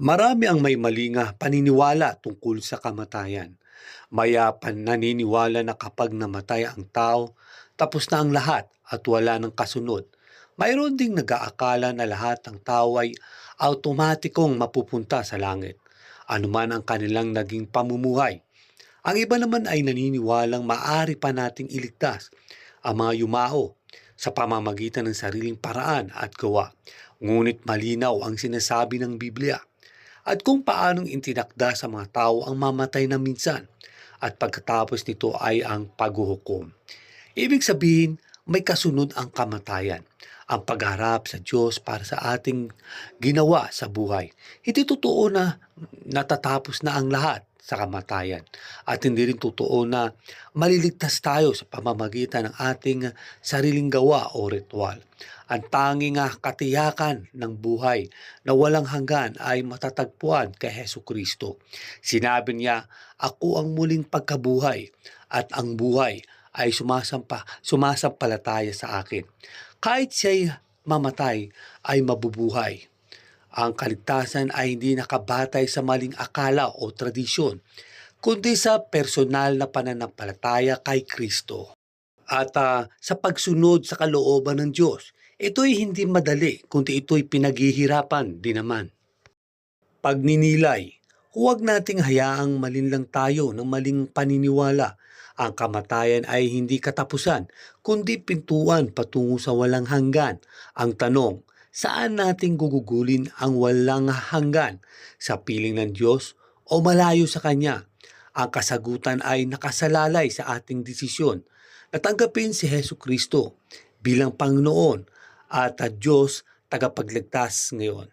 Marami ang may malinga paniniwala tungkol sa kamatayan. Maya pan naniniwala na kapag namatay ang tao, tapos na ang lahat at wala ng kasunod. Mayroon ding nag-aakala na lahat ng tao ay automatikong mapupunta sa langit, anuman ang kanilang naging pamumuhay. Ang iba naman ay naniniwalang maari pa nating iligtas ang mga yumao sa pamamagitan ng sariling paraan at gawa. Ngunit malinaw ang sinasabi ng Biblia at kung paanong intinakda sa mga tao ang mamatay na minsan at pagkatapos nito ay ang paghuhukom. Ibig sabihin, may kasunod ang kamatayan, ang pagharap sa Diyos para sa ating ginawa sa buhay. Hindi totoo na natatapos na ang lahat sa kamatayan at hindi rin totoo na maliligtas tayo sa pamamagitan ng ating sariling gawa o ritual. Ang tanging ah, katiyakan ng buhay na walang hanggan ay matatagpuan kay Heso Kristo. Sinabi niya, Ako ang muling pagkabuhay at ang buhay ay sumasampa, sumasampalataya sa akin. Kahit siya'y mamatay ay mabubuhay. Ang kaligtasan ay hindi nakabatay sa maling akala o tradisyon, kundi sa personal na pananampalataya kay Kristo. At ah, sa pagsunod sa kalooban ng Diyos, ito'y hindi madali, kundi ito'y pinaghihirapan din naman. Pagninilay, huwag nating hayaang malinlang tayo ng maling paniniwala. Ang kamatayan ay hindi katapusan, kundi pintuan patungo sa walang hanggan. Ang tanong, saan nating gugugulin ang walang hanggan? Sa piling ng Diyos o malayo sa Kanya? Ang kasagutan ay nakasalalay sa ating desisyon. Natanggapin si Heso Kristo bilang Panginoon at Diyos tagapagligtas ngayon.